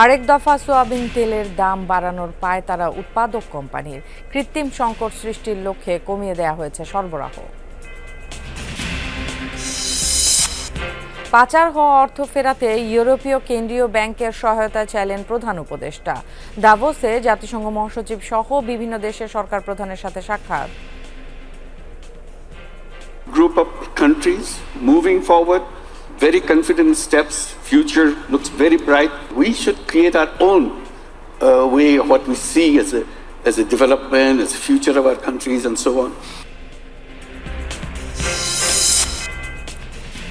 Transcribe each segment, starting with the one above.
আরেক দফা সোয়াবিন তেলের দাম বাড়ানোর পায় তারা উৎপাদক কোম্পানির। কৃত্রিম সংকট সৃষ্টির লক্ষ্যে কমিয়ে দেওয়া হয়েছে সরবরাহ। পাচার হওয়া অর্থ ফেরাতে ইউরোপীয় কেন্দ্রীয় ব্যাংকের সহায়তা চাইলেন প্রধান উপদেষ্টা। দাভোসে জাতিসংঘ মহাসচিব সহ বিভিন্ন দেশের সরকার প্রধানের সাথে সাক্ষাৎ। Group of countries moving forward, very confident steps. Future looks very bright. We should create our own uh, way of what we see as a as a development, as a future of our countries, and so on.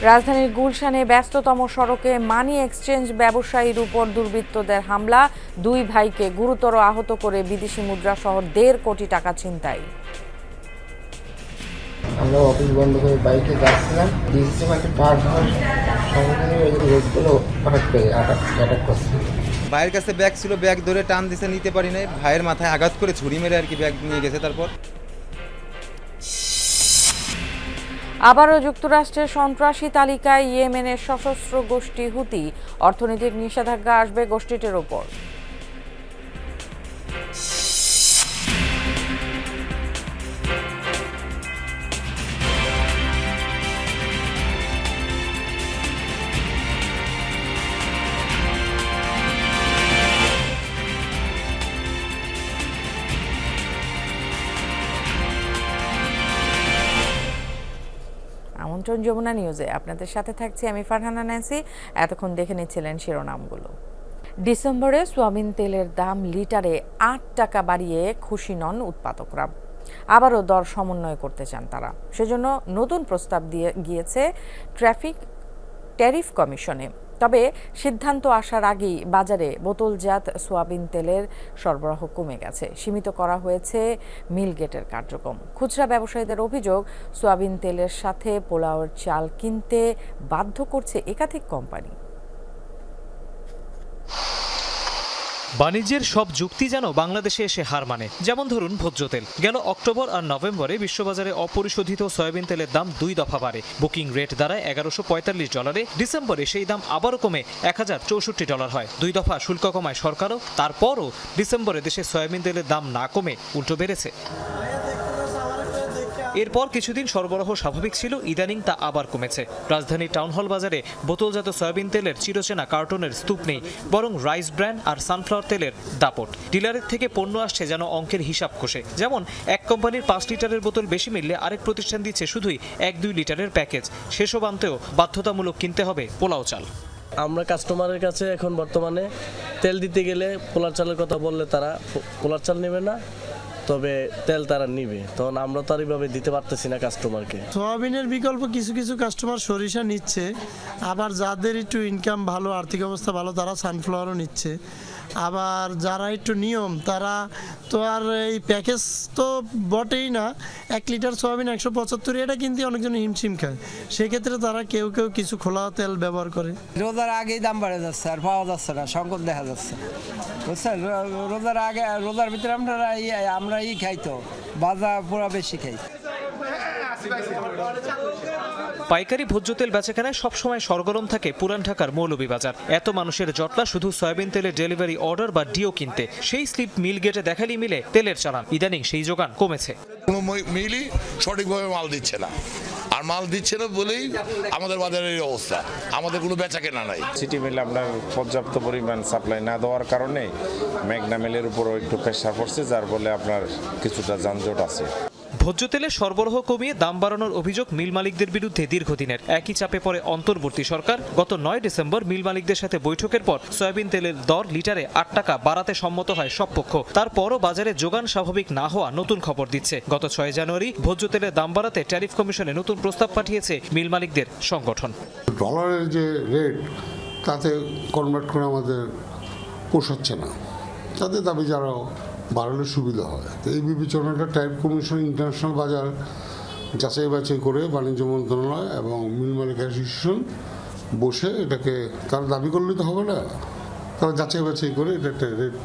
রাজধানীর গুলশানে ব্যস্ততম সড়কে money exchange ব্যবসায়ীর উপর দুর্বৃত্তদের হামলা দুই ভাইকে গুরুতর আহত করে বিদেশি মুদ্রা সহ দেড় কোটি টাকা ছিনতাই আমরা অফিস বন্ধ করে বাইকে যাচ্ছিলাম। ডিসিসি মাঠে পার হওয়ার সঙ্গে সঙ্গে ওই লোকগুলো হঠাৎ করে অ্যাটাক অ্যাটাক করছে। ভাইয়ের কাছে ব্যাগ ছিল ব্যাগ ধরে টান দিছে নিতে পারি নাই। ভাইয়ের মাথায় আঘাত করে ছুরি মেরে আর কি ব্যাগ নিয়ে গেছে তারপর। আবারও যুক্তরাষ্ট্রের সন্ত্রাসী তালিকায় ইয়েমেনের সশস্ত্র গোষ্ঠী হুতি। অর্থনৈতিক নিষেধাজ্ঞা আসবে গোষ্ঠীটির ওপর। যমুনা নিউজে আপনাদের সাথে থাকছি আমি ফারহানা ন্যান্সি। এতক্ষণ দেখে নিচ্ছিলেন শিরোনামগুলো। ডিসেম্বরে সোয়াবিন তেলের দাম লিটারে আট টাকা বাড়িয়ে খুশি নন উৎপাদকরা। আবারও দর সমন্বয় করতে চান তারা। সেজন্য নতুন প্রস্তাব দিয়ে গিয়েছে ট্রাফিক ট্যারিফ কমিশনে। তবে সিদ্ধান্ত আসার আগেই বাজারে বোতলজাত সোয়াবিন তেলের সরবরাহ কমে গেছে। সীমিত করা হয়েছে মিলগেটের কার্যক্রম। খুচরা ব্যবসায়ীদের অভিযোগ, সোয়াবিন তেলের সাথে পোলাওর চাল কিনতে বাধ্য করছে একাধিক কোম্পানি। বাণিজ্যের সব যুক্তি যেন বাংলাদেশে এসে হার মানে। যেমন ধরুন ভোজ্য তেল। গেল অক্টোবর আর নভেম্বরে বিশ্ববাজারে অপরিশোধিত সয়াবিন তেলের দাম দুই দফা বাড়ে। বুকিং রেট দ্বারা এগারোশো পঁয়তাল্লিশ ডলারে। ডিসেম্বরে সেই দাম আবারও কমে এক হাজার চৌষট্টি ডলার হয়। দুই দফা শুল্ক কমায় সরকারও। তারপরও ডিসেম্বরে দেশে সয়াবিন তেলের দাম না কমে উল্টো বেড়েছে। এরপর কিছুদিন সরবরাহ স্বাভাবিক ছিল, ইদানিং তা আবার কমেছে। রাজধানীর টাউন হল বাজারে বোতলজাত সয়াবিন তেলের চিরচেনা কার্টনের স্তূপ নেই, বরং রাইস ব্র্যান্ড আর সানফ্লাওয়ার তেলের দাপট। ডিলারের থেকে পণ্য আসছে যেন অঙ্কের হিসাব কষে। যেমন, এক কোম্পানির পাঁচ লিটারের বোতল বেশি মিললে আরেক প্রতিষ্ঠান দিচ্ছে শুধুই এক দুই লিটারের প্যাকেজ। সেসব আনতেও বাধ্যতামূলক কিনতে হবে পোলাও চাল। আমরা কাস্টমারের কাছে এখন বর্তমানে তেল দিতে গেলে পোলার চালের কথা বললে তারা পোলার চাল নেবে না। তবে তেল তারা নিবে। তখন আমরা তো আর এইভাবে দিতে পারতেছি না কাস্টমারকে সোয়াবিনের বিকল্প কিছু কিছু কাস্টমার সরিষা নিচ্ছে। আবার যাদের একটু ইনকাম ভালো আর্থিক অবস্থা ভালো তারা সানফ্লাওয়ারও নিচ্ছে। আবার যারা একটু নিয়ম তারা তো আর এই প্যাকেজ তো বটেই না। এক লিটার সোয়াবিন একশো পঁচাত্তর এটা কিন্তু অনেকজন হিমশিম খায়। সেক্ষেত্রে তারা কেউ কেউ কিছু খোলা তেল ব্যবহার করে। রোজার আগেই দাম বেড়ে যাচ্ছে আর পাওয়া যাচ্ছে না সংকট দেখা যাচ্ছে। বুঝছেন? রোজার আগে রোজার ভিতরে আমরা আমরা ই খাই তো বাজা পুরা বেশি খাই পাইকারি ভোজ্য তেল বেচাকেনায় সবসময় সরগরম থাকে পুরান ঢাকার মৌলভীবাজার। এত মানুষের জটলা শুধু সয়াবিন তেলের ডেলিভারি অর্ডার বা ডিও কিনতে। সেই স্লিপ মিল গেটে দেখালি মিলে তেলের চালান। ইদানিং সেই যোগান কমেছে। কোনো মিলই সঠিকভাবে মাল দিচ্ছে না। আর মাল দিচ্ছে না বলেই আমাদের বাজারের এই অবস্থা। আমাদের কোনো বেচা কেনা নাই। সিটি মিলে আপনার পর্যাপ্ত পরিমাণ সাপ্লাই না দেওয়ার কারণে মেঘনা মিলের উপরও একটু প্রেশার পড়ছে, যার ফলে আপনার কিছুটা যানজট আছে। ভোজ্য তেলের সরবরাহ কমিয়ে দাম বাড়ানোর অভিযোগ মিল মালিকদের বিরুদ্ধে দীর্ঘদিনের। একই চাপে পড়ে অন্তর্বর্তী সরকার। গত নয় ডিসেম্বর মিল মালিকদের সাথে বৈঠকের পর সয়াবিন তেলের দর লিটারে আট টাকা বাড়াতে সম্মত হয় সব পক্ষ। তারপরও বাজারে যোগান স্বাভাবিক না হওয়া নতুন খবর দিচ্ছে। গত ছয় জানুয়ারি ভোজ্য তেলের দাম বাড়াতে ট্যারিফ কমিশনে নতুন প্রস্তাব পাঠিয়েছে মিল মালিকদের সংগঠন। ডলারের যে রেট, তাতে কনভার্ট করে আমাদের পোষাচ্ছে না। তাদের দাবি যারা বাড়ালে সুবিধা হয়। তো এই বিবেচনাটা টাইপ কমিশন ইন্টারন্যাশনাল বাজার যাচাই বাছাই করে বাণিজ্য মন্ত্রণালয় এবং মিল মালিক অ্যাসোসিয়েশন বসে এটাকে তারা দাবি করলে তো হবে না। তারা যাচাই বাছাই করে এটা একটা রেট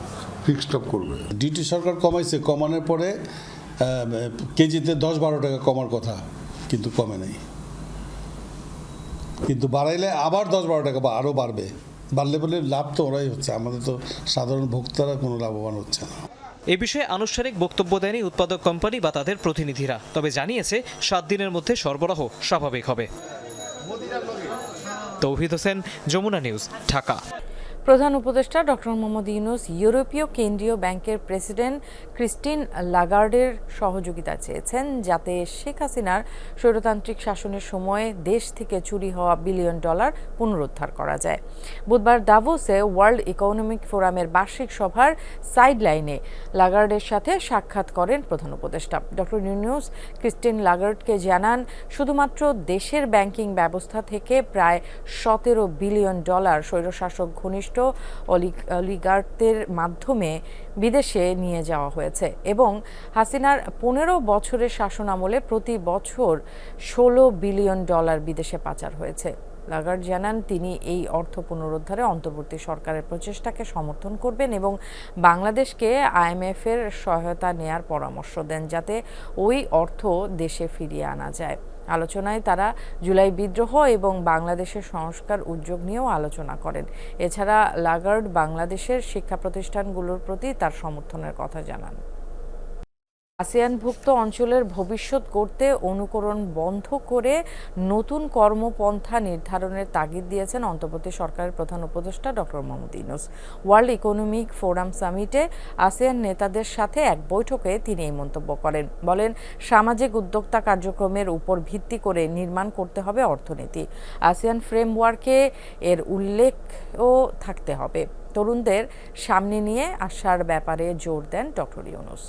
ফিক্সড আপ করবে। ডিটি সরকার কমাইছে, কমানোর পরে কেজিতে দশ বারো টাকা কমার কথা, কিন্তু কমে নাই। কিন্তু বাড়াইলে আবার দশ বারো টাকা বা আরও বাড়বে। বাড়লে বলে লাভ তো ওরাই হচ্ছে, আমাদের তো সাধারণ ভোক্তারা কোনো লাভবান হচ্ছে না। এ বিষয়ে আনুষ্ঠানিক বক্তব্য দেয়নি উৎপাদক কোম্পানি বা তাদের প্রতিনিধিরা, তবে জানিয়েছে সাত দিনের মধ্যে সরবরাহ স্বাভাবিক হবে। তৌহিদ হোসেন, যমুনা নিউজ, ঢাকা। প্রধান উপদেষ্টা ডক্টর মোহাম্মদ ইউনুস ইউরোপীয় কেন্দ্রীয় ব্যাংকের প্রেসিডেন্ট ক্রিস্টিন লাগার্ডের সহযোগিতা চেয়েছেন যাতে শেখ হাসিনার স্বৈরতান্ত্রিক শাসনের সময়ে দেশ থেকে চুরি হওয়া বিলিয়ন ডলার পুনরুদ্ধার করা যায়। বুধবার দাভোসে ওয়ার্ল্ড ইকোনমিক ফোরামের বার্ষিক সভার সাইডলাইনে লাগার্ডের সাথে সাক্ষাৎ করেন প্রধান উপদেষ্টা। ডক্টর ইউনুস ক্রিস্টিন লাগার্ডকে জানান, শুধুমাত্র দেশের ব্যাংকিং ব্যবস্থা থেকে প্রায় সতেরো বিলিয়ন ডলার স্বৈরশাসক ঘনিষ্ঠ অলিগার্ডদের মাধ্যমে বিদেশে নিয়ে যাওয়া হয়েছে এবং হাসিনার পনেরো বছরের শাসন আমলে প্রতি বছর ষোলো বিলিয়ন ডলার বিদেশে পাচার হয়েছে। লাগার্ড জানান, তিনি এই অর্থ পুনরুদ্ধারে অন্তর্বর্তী সরকারের প্রচেষ্টাকে সমর্থন করবেন এবং বাংলাদেশকে আইএমএফ এর সহায়তা নেয়ার পরামর্শ দেন যাতে ওই অর্থ দেশে ফিরিয়ে আনা যায়। আলোচনায় তারা জুলাই বিদ্রোহ এবং বাংলাদেশের সংস্কার উদ্যোগ নিয়েও আলোচনা করেন। এছাড়া লাগার্ড বাংলাদেশের শিক্ষা প্রতিষ্ঠানগুলোর প্রতি তার সমর্থনের কথা জানান। আসিয়ানভুক্ত অঞ্চলের ভবিষ্যৎ করতে অনুকরণ বন্ধ করে নতুন কর্মপন্থা নির্ধারণের তাগিদ দিয়েছেন অন্তর্বর্তী সরকারের প্রধান উপদেষ্টা doctor Mohammad Yunus. World Economic Forum সামিটে ASEAN নেতাদের সাথে এক বৈঠকে তিনি এই মন্তব্য করেন। বলেন, সামাজিক উদ্যোক্তা কার্যক্রমের উপর ভিত্তি করে নির্মাণ করতে হবে অর্থনীতি। আসিয়ান ফ্রেমওয়ার্কে এর উল্লেখও থাকতে হবে। তরুণদের সামনে নিয়ে আসার ব্যাপারে জোর দেন ডক্টর ইউনুস।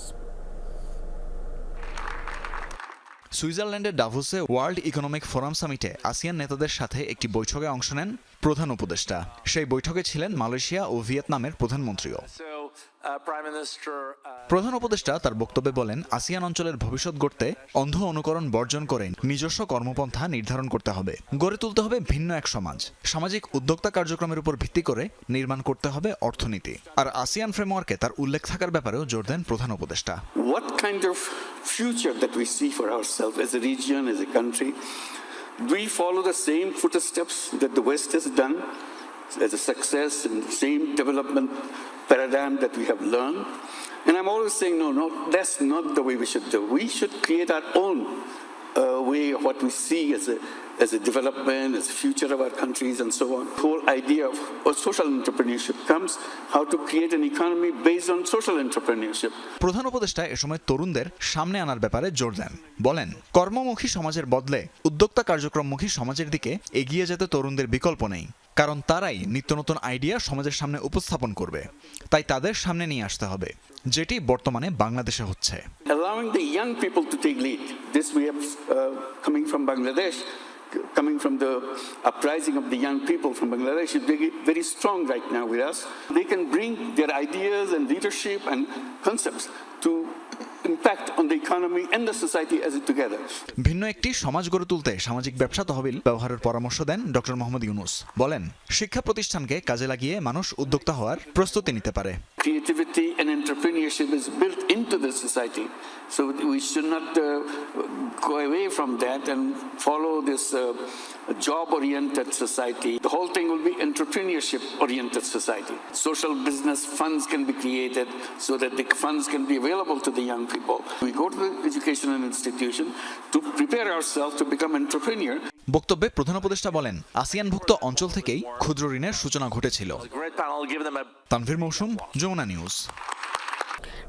সুইজারল্যান্ডের ডাভোসে ওয়ার্ল্ড ইকোনমিক ফোরাম সামিটে আসিয়ান নেতাদের সাথে একটি বৈঠকে অংশ নেন প্রধান উপদেষ্টা। সেই বৈঠকে ছিলেন মালয়েশিয়া ও ভিয়েতনামের প্রধানমন্ত্রীও। প্রধান উপদেষ্টা তার বক্তব্যে বলেন আসিয়ান অঞ্চলের ভবিষ্যৎ গড়তে অন্ধ অনুকরণ বর্জন করে নিজস্ব কর্মপন্থা নির্ধারণ করতে হবে। গড়ে তুলতে হবে ভিন্ন এক সমাজ। সামাজিক উদ্যোক্তা কার্যক্রমের উপর ভিত্তি করে নির্মাণ করতে হবে অর্থনীতি। আর আসিয়ান ফ্রেমওয়ার্কে তার উল্লেখ থাকার ব্যাপারেও জোর দেন প্রধান উপদেষ্টা। What kind of future that we see for ourselves as a region, as a country? Do we follow the same footsteps that the West has done? As a success in the same development paradigm that we have learned? And I'm always saying, no, no, that's not the way we should do. We should create our own uh, way of what we see as a as a development, as a future of our countries, and so on. The whole idea of, of social entrepreneurship comes how to create an economy based on social entrepreneurship. প্রধান উপদেষ্টা এ সময় তরুণদের সামনে আনার ব্যাপারে জোর দেন বলেন কর্মমুখী সমাজের বদলে উদ্যোক্তা কার্যক্রমমুখী সমাজের দিকে এগিয়ে যেতে তরুণদের বিকল্প নেই কারণ তারাই নিত্য নতুন আইডিয়া সমাজের সামনে উপস্থাপন করবে তাই তাদের সামনে নিয়ে আসতে হবে যেটি বর্তমানে বাংলাদেশে হচ্ছে allowing the young people to take lead. This we have uh, coming from Bangladesh, coming from the uprising of the young people from Bangladesh is very, very strong right now with us. They can bring their ideas and leadership and concepts to impact on the economy and the society as it together. ভিন্ন একটি সমাজ গড়ে তুলতে সামাজিক ব্যবসা তহবিল ব্যবহারের পরামর্শ দেন ডক্টর মোহাম্মদ ইউনুস বলেন শিক্ষা প্রতিষ্ঠানকে কাজে লাগিয়ে মানুষ উদ্যোক্তা হওয়ার প্রস্তুতি নিতে পারে Creativity and entrepreneurship is built into the society. So we should not uh, go away from that and follow this uh, job-oriented society. The whole thing will be entrepreneurship-oriented society. Social business funds can be created so that the funds can be available to the young people. We go to the educational institution to prepare ourselves to become entrepreneur. বক্তব্যে প্রধান উপদেষ্টা বলেন, আসিয়ানভুক্ত অঞ্চল থেকেই ক্ষুদ্র ঋণের সূচনা ঘটেছিল। তানভীর মৌসুম, যমুনা নিউজ।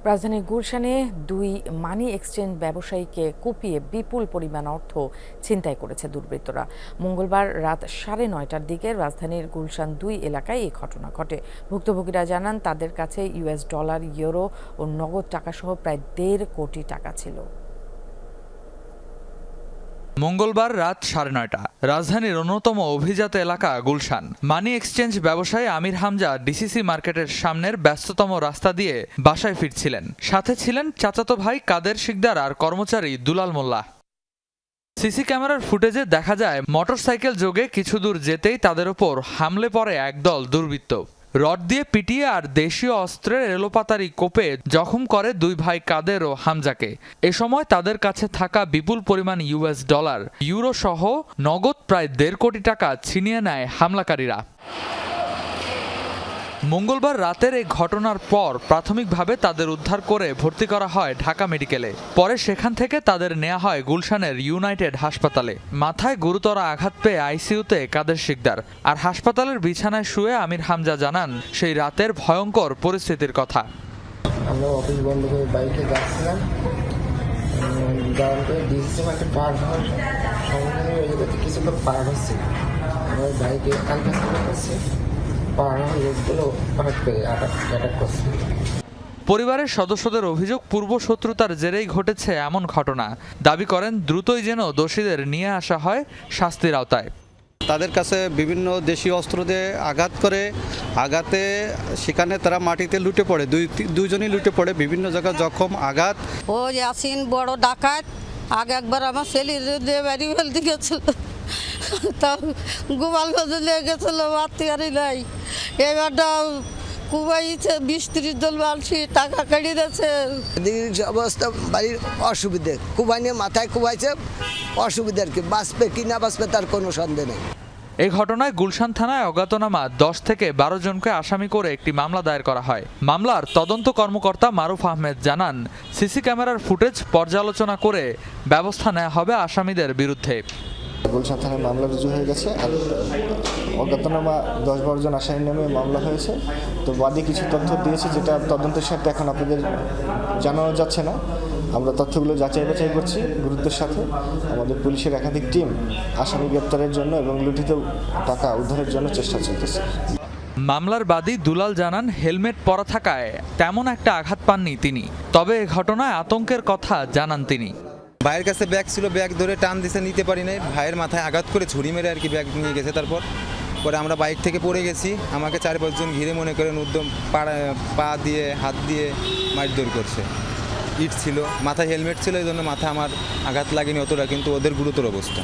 রাজধানীর গুলশানে দুই মানি এক্সচেঞ্জ ব্যবসায়ীকে কুপিয়ে বিপুল পরিমাণ অর্থ ছিনতাই করেছে দুর্বৃত্তরা। মঙ্গলবার রাত সাড়ে নয়টার দিকে রাজধানীর গুলশান দুই এলাকায় এই ঘটনা ঘটে। ভুক্তভোগীরা জানান, তাদের কাছে ইউএস ডলার, ইউরো ও নগদ টাকাসহ প্রায় দেড় কোটি টাকা ছিল। মঙ্গলবার রাত সাড়ে নয়টা। রাজধানীর অন্যতম অভিজাত এলাকা গুলশান। মানি এক্সচেঞ্জ ব্যবসায়ী আমির হামজা ডিসিসি মার্কেটের সামনের ব্যস্ততম রাস্তা দিয়ে বাসায় ফিরছিলেন। সাথে ছিলেন চাচাতো ভাই কাদের শিকদার আর কর্মচারী দুলাল মোল্লা। সিসি ক্যামেরার ফুটেজে দেখা যায়, মোটরসাইকেল যোগে কিছু দূর যেতেই তাদের ওপর হামলে পড়ে একদল দুর্বৃত্ত। রড দিয়ে পিটিয়ে আর দেশীয় অস্ত্রের এলোপাতারি কোপে জখম করে দুই ভাই কাদের ও হামজাকে। এ সময় তাদের কাছে থাকা বিপুল পরিমাণ ইউএস ডলার, ইউরো সহ নগদ প্রায় দেড় কোটি টাকা ছিনিয়ে নেয় হামলাকারীরা। মঙ্গলবার রাতের এই ঘটনার পর প্রাথমিকভাবে তাদের উদ্ধার করে ভর্তি করা হয় ঢাকা মেডিকেলে। পরে সেখান থেকে তাদের নেওয়া হয় গুলশানের ইউনাইটেড হাসপাতালে। মাথায় গুরুতর আঘাত পেয়ে আইসিইউতে কাদের শিকদার। আর হাসপাতালের বিছানায় শুয়ে আমির হামজা জানান, সেই রাতের ভয়ঙ্কর পরিস্থিতির কথা। আমরা অফিস বন্ধ করে বাইকে যাচ্ছিলাম। পরে হচ্ছে। আমার বাইকে কালকে পার লোকগুলো হঠাৎ করে অ্যাটাক অ্যাটাক করছে পরিবারের সদস্যদের অভিযোগ পূর্ব শত্রুতার জেরেই ঘটেছে এমন ঘটনা। দাবি করেন দ্রুতই যেন দোষীদের নিয়ে আসা হয় শাস্তির আওতায়। তাদের কাছে বিভিন্ন দেশীয় অস্ত্র দিয়ে আঘাত করে আঘাতে সেখানে তারা মাটিতে লুটে পড়ে। দুই দুইজনই লুটে পড়ে বিভিন্ন জায়গায় জখম আঘাত। ও ইয়াসিন বড় ডাকাত আগে একবার আমার দিয়ে বাড়ি ফেলতে গেছিল। তা গোপাল গজে লেগে গেছিল আত্মীয়ারি নাই। এবারটা কুবাইছে বিশ ত্রিশ জন মানসি টাকা কাড়ি দিয়েছে। দিদির অবস্থা বাড়ির অসুবিধে। কুবাইনে মাথায় কুবাইছে অসুবিধে আর কি। বাঁচবে কি না বাঁচবে তার কোনো সন্দেহ নেই। এই ঘটনায় গুলশান থানায় অজ্ঞাতনামা দশ থেকে বারো জনকে আসামি করে একটি মামলা দায়ের করা হয়। মামলার তদন্ত কর্মকর্তা মারুফ আহমেদ জানান সিসি ক্যামেরার ফুটেজ পর্যালোচনা করে ব্যবস্থা নেওয়া হবে আসামিদের বিরুদ্ধে। গুলশান থানায় মামলা রুজু হয়ে গেছে আর অজ্ঞাতনামা দশ বারো জন আসামির নামে মামলা হয়েছে। তো বাদী কিছু তথ্য দিয়েছে যেটা তদন্তের সাথে এখন আপনাদের জানানো যাচ্ছে না। আমরা তথ্যগুলো যাচাই বাছাই করছি গুরুত্বের সাথে। আমাদের পুলিশের একাধিক টিম আসামি গ্রেপ্তারের জন্য এবং লুঠিত টাকা উদ্ধারের জন্য চেষ্টা চলতেছে। মামলার বাদী দুলাল জানান, হেলমেট পরা থাকায় তেমন একটা আঘাত পাননি তিনি। তবে এ ঘটনায় আতঙ্কের কথা জানান তিনি। ভাইয়ের কাছে ব্যাগ ছিল ব্যাগ ধরে টান দিছে নিতে পারি নাই। ভাইয়ের মাথায় আঘাত করে ছুরি মেরে আর কি ব্যাগ নিয়ে গেছে তারপর। পরে আমরা বাইক থেকে পড়ে গেছি। আমাকে চার পাঁচজন ঘিরে মনে করেন উদ্যম পা দিয়ে হাত দিয়ে মারধর করছে। ইট ছিল মাথায় হেলমেট ছিল এই জন্য মাথায় আমার আঘাত লাগেনি অতটা কিন্তু ওদের গুরুতর অবস্থা।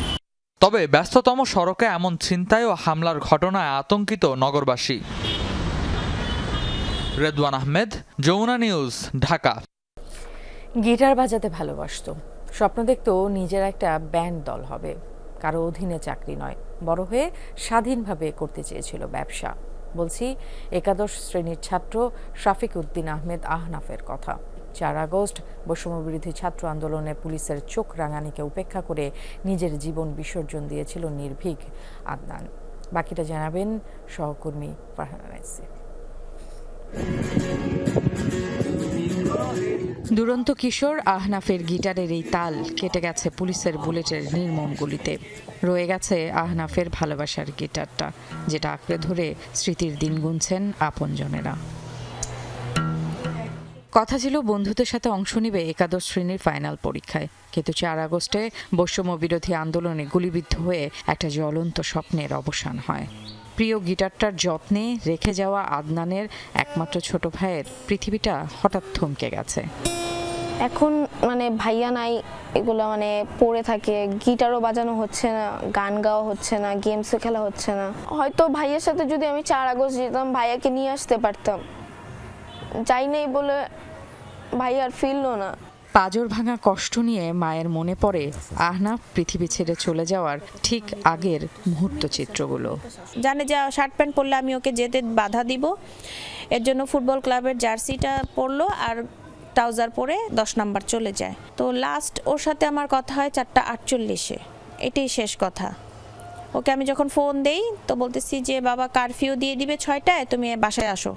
তবে ব্যস্ততম সড়কে এমন ছিনতাই ও হামলার ঘটনায় আতঙ্কিত নগরবাসী। রেদওয়ান আহমেদ যমুনা নিউজ ঢাকা। গিটার বাজাতে ভালোবাসতো। স্বপ্ন দেখতো নিজের একটা ব্যান্ড দল হবে। কারও অধীনে চাকরি নয়, বড় হয়ে স্বাধীনভাবে করতে চেয়েছিল ব্যবসা। বলছি, একাদশ শ্রেণির ছাত্র শাফিক উদ্দিন আহমেদ আহনাফের কথা। চার আগস্ট বৈষম্যবিরোধী ছাত্র আন্দোলনে পুলিশের চোখ রাঙানিকে উপেক্ষা করে নিজের জীবন বিসর্জন দিয়েছিল নির্ভীক আদনান। বাকিটা জানাবেন সহকর্মী ফারহানা রাইসি। দুরন্ত কিশোর আহনাফের গিটারের এই তাল কেটে গেছে পুলিশের বুলেটের নির্মম গুলিতে। রয়ে গেছে আহনাফের ভালোবাসার গিটারটা, যেটা আঁকড়ে ধরে স্মৃতির দিন গুনছেন আপনজনেরা। কথা ছিল বন্ধুদের সাথে অংশ নিবে একাদশ শ্রেণির ফাইনাল পরীক্ষায়। কিন্তু চার আগস্টে বৈষম্য বিরোধী আন্দোলনে গুলিবিদ্ধ হয়ে একটা জ্বলন্ত স্বপ্নের অবসান হয়। প্রিয় গিটারটার যত্নে রেখে যাওয়া আদনানের একমাত্র ছোট ভাইয়ের পৃথিবীটা হঠাৎ থমকে গেছে। এখন মানে ভাইয়া নাই, এগুলো মানে পড়ে থাকে, গিটারও বাজানো হচ্ছে না, গান গাওয়া হচ্ছে না, গেমসও খেলা হচ্ছে না। হয়তো ভাইয়ের সাথে যদি আমি চার আগস্ট যেতাম, ভাইয়াকে নিয়ে আসতে পারতাম। যাই নাই বলে ভাই আর ফিরলো না। পাজর ভাঙা কষ্ট নিয়ে মায়ের মনে পড়ে, আহনাফ পৃথিবী ছেড়ে চলে যাওয়ার ঠিক আগের মুহূর্ত চিত্রগুলো। জানে যে শার্ট প্যান্ট পরলে আমি ওকে যেতে বাধা দিব। এর জন্য ফুটবল ক্লাবের জার্সিটা পরলো আর ট্রাউজার পরে দশ নাম্বার চলে যায়। তো লাস্ট ওর সাথে আমার কথা হয় চারটা আটচল্লিশে। এটাই শেষ কথা। ওকে আমি যখন ফোন দেই তো বলতেছি যে, বাবা কারফিউ দিয়ে দিবে ছয়টায়, তুমি বাসায় আসো।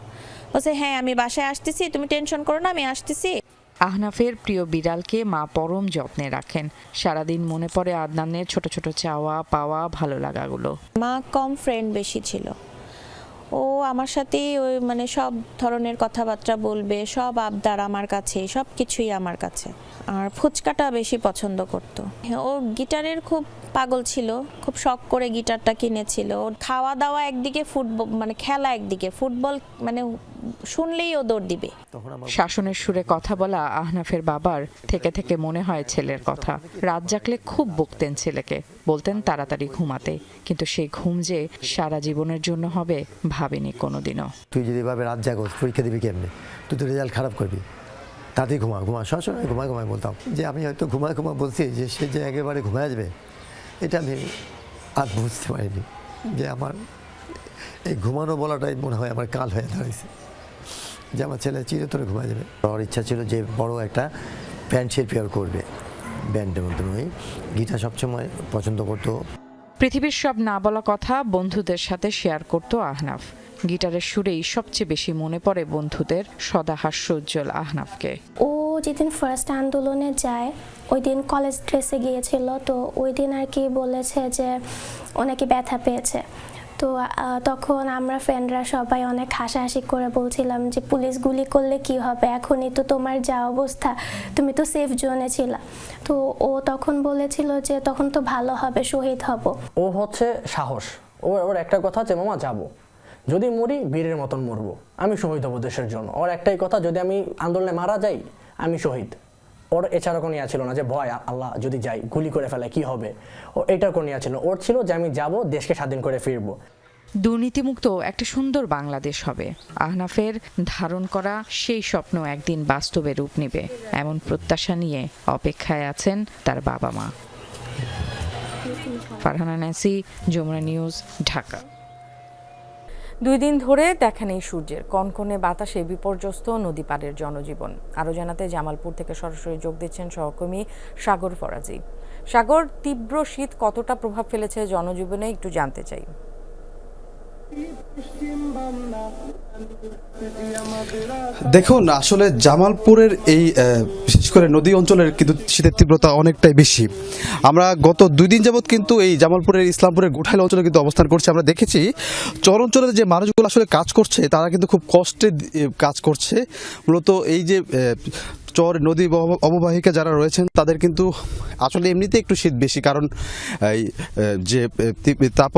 বলছে হ্যাঁ আমি বাসায় আসতেছি, তুমি টেনশন করো না, আমি আসতেছি। আহনাফের প্রিয় বিড়ালকে মা পরম যত্নে রাখেন। সারাদিন মনে পড়ে আদনানের ছোট ছোট চাওয়া পাওয়া ভালো লাগাগুলো। মা কম ফ্রেন্ড বেশি ছিল। ও আমার সাথে ওই মানে সব ধরনের কথাবার্তা বলবে, সব আবদার আমার কাছে সব কিছুই আমার কাছে। আর ফুচকাটা বেশি পছন্দ করতো। ও গিটারের খুব পাগল ছিল খুব শখ করে গিটারটা কিনেছিল। ওর খাওয়া দাওয়া একদিকে ফুটবল মানে খেলা একদিকে। ফুটবল মানে শুনলেই ও দৌড় দিবে। শাসনের সুরে কথা বলা আহনাফের বাবার থেকে থেকে মনে হয় ছেলের কথা। রাত জাগলে খুব বকতেন ছেলেকে। বলতেন তাড়াতাড়ি ঘুমাতে। কিন্তু সেই ঘুম যে সারা জীবনের জন্য হবে ভাবেনি কোনোদিনও। তুই যদি এভাবে রাত জাগোস পরীক্ষা দিবি কেমনে? তুই তো রেজাল্ট খারাপ করবি। তাতেই ঘুমা ঘুমা সবসময় ঘুমায় ঘুমায় বলতাম যে আমি হয়তো ঘুমায় ঘুমা বলছি যে সে যে একেবারে ঘুমায় আসবে এটা আমি আর বুঝতে পারিনি যে আমার এই ঘুমানো বলাটাই মনে হয় আমার কাল হয়ে দাঁড়িয়েছে যে আমার ছেলে চিরতরে ঘুমা যাবে। ওর ইচ্ছা ছিল যে বড় একটা ব্যান্ড শিল্পী আর করবে ব্যান্ডের মধ্যে নয় গিটার সবসময় পছন্দ করতো। পৃথিবীর সব না বলা কথা বন্ধুদের সাথে শেয়ার করত আহনাফ। গিটারের সুরেই সবচেয়ে বেশি মনে পড়ে বন্ধুদের সদা হাস্যোজ্জ্বল আহনাফকে। ও যেদিন ফার্স্ট আন্দোলনে যায় ওই দিন কলেজ ড্রেসে গিয়েছিল, তো ওই দিন আর কি বলেছে যে ও নাকি ব্যথা পেয়েছে। তো তখন আমরা ফ্রেন্ডরা সবাই অনেক হাসাহাসি করে বলছিলাম যে, পুলিশ গুলি করলে কি হবে? এখনই তো তোমার যা অবস্থা, তুমি তো সেফ জোনে ছিলা। তো ও তখন বলেছিল যে, তখন তো ভালো হবে, শহীদ হব। ও হচ্ছে সাহস। ওর ওর একটা কথা যে মামা, যাব। যদি মরি, বীরের মতন মরবো। আমি শহীদ হব দেশের জন্য। ওর একটাই কথা, যদি আমি আন্দোলনে মারা যাই, আমি শহীদ। ওর এছাড়া কোনো ইয়া ছিল না যে, ভয় আল্লাহ যদি যাই, গুলি করে ফেলে, কি হবে? ও এটার কোনো ইয়া ছিল ওর ছিল যে, আমি যাব, দেশকে স্বাধীন করে ফিরবো। দুর্নীতিমুক্ত একটা সুন্দর বাংলাদেশ হবে। আহনাফের ধারণ করা সেই স্বপ্ন একদিন বাস্তবে রূপ নেবে। এমন প্রত্যাশা নিয়ে অপেক্ষায় আছেন তার বাবা মা। Farhana Nancy Jamuna news, Dhaka. দুই দিন ধরে দেখা নেই সূর্যের। কনকনে বাতাসে বিপর্যস্ত নদী পাড়ের জনজীবন। আরও জানাতে জামালপুর থেকে সরাসরি যোগ দিচ্ছেন সহকর্মী সাগর ফরাজি। সাগর তীব্র শীত কতটা প্রভাব ফেলেছে জনজীবনে একটু জানতে চাই। দেখুন, আসলে জামালপুরের এই বিশেষ করে নদী অঞ্চলের কিন্তু শীতের তীব্রতা অনেকটাই বেশি। আমরা গত দুই দিন যাবৎ কিন্তু এই জামালপুরের ইসলামপুরের গোঠাইল অঞ্চলে কিন্তু অবস্থান করছি। আমরা দেখেছি চর অঞ্চলের যে মানুষগুলো আসলে কাজ করছে, তারা কিন্তু খুব কষ্টে কাজ করছে। মূলত এই যে চর নদী অব- অববাহিকা যারা রয়েছেন, তাদের কিন্তু আসলে এমনিতে একটু শীত বেশি, কারণ এই যে তাপ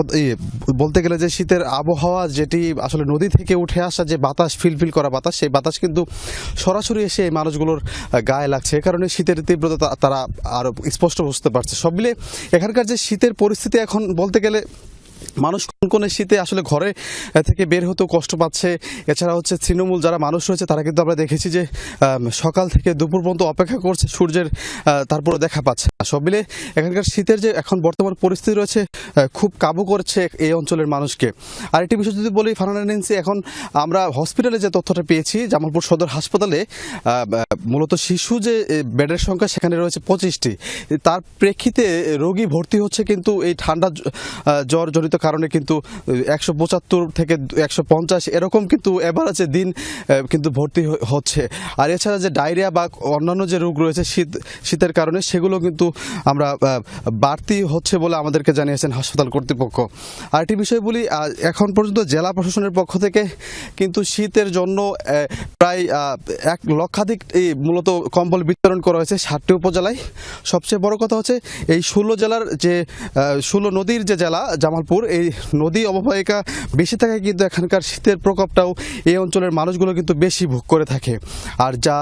বলতে গেলে যে শীতের আবহাওয়া যেটি আসলে নদী থেকে উঠে আসা যে বাতাস, ফিলফিল করা বাতাস, সেই বাতাস কিন্তু সরাসরি এসে এই মানুষগুলোর গায়ে লাগছে। এ কারণে শীতের তীব্রতা তারা আরও স্পষ্ট বুঝতে পারছে। সব মিলে এখানকার যে শীতের পরিস্থিতি এখন বলতে গেলে মানুষ কোন শীতে আসলে ঘরে থেকে বের হতেও কষ্ট পাচ্ছে। এছাড়া হচ্ছে তৃণমূল যারা মানুষ রয়েছে, তারা কিন্তু আমরা দেখেছি যে সকাল থেকে দুপুর পর্যন্ত অপেক্ষা করছে সূর্যের তারপরে দেখা পাচ্ছে। না। সব মিলে এখানকার শীতের যে এখন বর্তমান পরিস্থিতি রয়েছে খুব কাবু করছে এই অঞ্চলের মানুষকে। আর একটি বিষয় যদি বলি ফার্নান্ডেন্সি এখন আমরা হসপিটালে যে তথ্যটা পেয়েছি, জামালপুর সদর হাসপাতালে মূলত শিশু যে বেডের সংখ্যা সেখানে রয়েছে পঁচিশটি। তার প্রেক্ষিতে রোগী ভর্তি হচ্ছে কিন্তু এই ঠান্ডা জ্বর জনিত কারণে কিন্তু একশো পঁচাত্তর থেকে একশো পঞ্চাশ এরকম কিন্তু এভারেজে দিন কিন্তু ভর্তি হচ্ছে। আর এছাড়া যে ডায়রিয়া বা অন্যান্য যে রোগ রয়েছে শীত, শীতের কারণে, সেগুলো কিন্তু আমরা বাড়তি হচ্ছে বলে আমাদেরকে জানিয়েছেন হাসপাতাল কর্তৃপক্ষ। আর একটি বিষয় বলি এখন পর্যন্ত জেলা প্রশাসনের পক্ষ থেকে কিন্তু শীতের জন্য প্রায় এক লক্ষাধিক মূলত কম্বল বিতরণ করা হয়েছে ষাটটি উপজেলায়। সবচেয়ে বড় কথা হচ্ছে, এই ষোলো জেলার যে ষোলো নদীর যে জেলা, জামালপুর এই নদী অববাহিকা বেশি থাকায় কিন্তু এখানকার শীতের প্রকোপটাও এই অঞ্চলের মানুষগুলো কিন্তু বেশি ভোগ করে থাকে। আর যা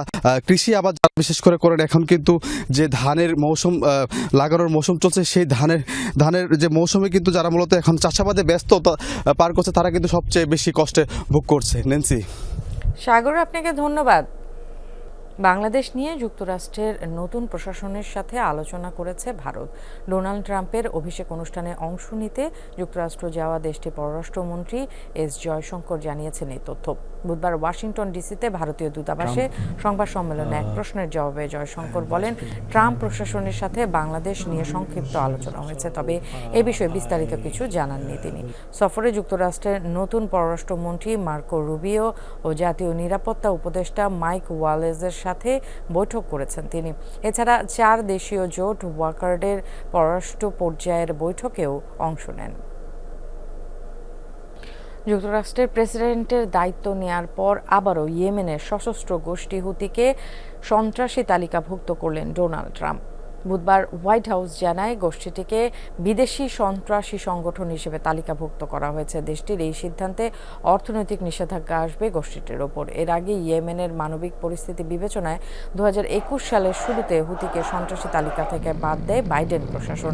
কৃষি আবাদ বিশেষ করে করেন, এখন কিন্তু যে ধানের মৌসুম লাগানোর মৌসুম চলছে, সেই ধানের ধানের যে মৌসুমে কিন্তু যারা মূলত এখন চাষাবাদে ব্যস্ত পার করছে, তারা কিন্তু সবচেয়ে বেশি কষ্টে ভোগ করছে। নেন্সি? সাগর, আপনাকে ধন্যবাদ। বাংলাদেশ নিয়ে যুক্তরাষ্ট্রের নতুন প্রশাসনের সাথে আলোচনা করেছে ভারত। ডোনাল্ড ট্রাম্পের অভিষেক অনুষ্ঠানে অংশ নিতে যুক্তরাষ্ট্র যাওয়া দেশটির পররাষ্ট্রমন্ত্রী এস জয়শঙ্কর জানিয়েছেন এই তথ্য। বুধবার ওয়াশিংটন ডিসিতে ভারতীয় দূতাবাসে সংবাদ সম্মেলনে এক প্রশ্নের জবাবে জয়শঙ্কর বলেন ট্রাম্প প্রশাসনের সাথে বাংলাদেশ নিয়ে সংক্ষিপ্ত আলোচনা হয়েছে তবে এ বিষয়ে বিস্তারিত কিছু জানাননি তিনি। সফরে যুক্তরাষ্ট্রের নতুন পররাষ্ট্রমন্ত্রী মার্কো রুবিও ও জাতীয় নিরাপত্তা উপদেষ্টা মাইক ওয়ালেজের সাথে বৈঠক করেছেন তিনি। এছাড়া চার দেশীয় জোট ওয়াকার্ডের পররাষ্ট্র পর্যায়ের বৈঠকেও অংশ নেন। যুক্তরাষ্ট্রের প্রেসিডেন্টের দায়িত্ব নেয়ার পর আবারও ইয়েমেনের সশস্ত্র গোষ্ঠী হুতিকে সন্ত্রাসী তালিকাভুক্ত করলেন ডোনাল্ড ট্রাম্প। বুধবার হোয়াইট হাউস জানায় গোষ্ঠীটিকে বিদেশি সন্ত্রাসী সংগঠন হিসেবে তালিকাভুক্ত করা হয়েছে। দেশটির এই সিদ্ধান্তে অর্থনৈতিক নিষেধাজ্ঞা আসবে গোষ্ঠীটির ওপর। এর আগে ইয়েমেনের মানবিক পরিস্থিতি বিবেচনায় দু সালের শুরুতে হুতিকে সন্ত্রাসী তালিকা থেকে বাদ দেয় বাইডেন প্রশাসন।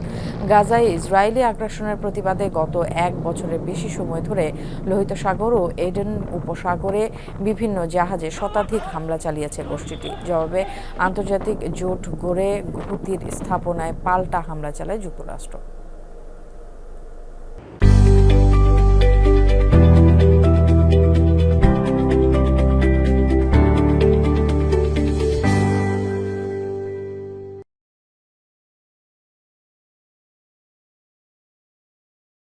গাজায় ইসরায়েলি আগ্রাসনের প্রতিবাদে গত এক বছরের বেশি সময় ধরে লোহিত সাগর ও এডেন উপসাগরে বিভিন্ন জাহাজে শতাধিক হামলা চালিয়েছে গোষ্ঠীটি। জবাবে আন্তর্জাতিক জোট গড়ে স্থাপনায় পাল্টা হামলা চালায় যুক্তরাষ্ট্র।